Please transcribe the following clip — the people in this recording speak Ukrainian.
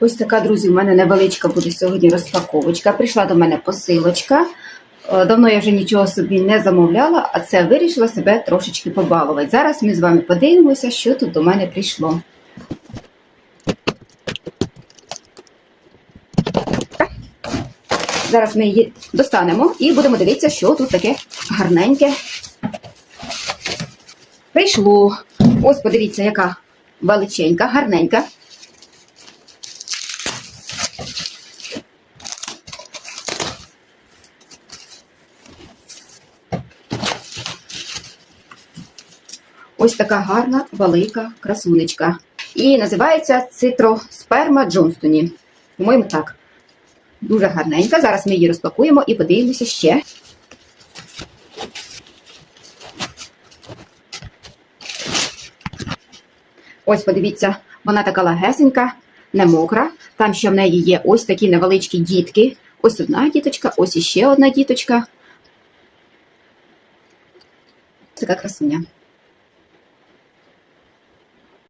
Ось така, друзі, у мене невеличка буде сьогодні розпаковочка. Прийшла до мене посилочка. Е, Давно я вже нічого собі не замовляла, а це вирішила себе трошечки побалувати. Зараз ми з вами подивимося, що тут до мене прийшло. Зараз ми її достанемо і будемо дивитися, що тут таке гарненьке. Прийшло. Ось подивіться, яка величенька, гарненька. Ось така гарна, велика красунечка. І називається цитросперма Джонстоні. По-моєму, так. Дуже гарненька. Зараз ми її розпакуємо і подивимося ще. Ось, подивіться, вона така лагесенька, не мокра. Там ще в неї є ось такі невеличкі дітки. Ось одна діточка, ось іще одна діточка. Така красуня.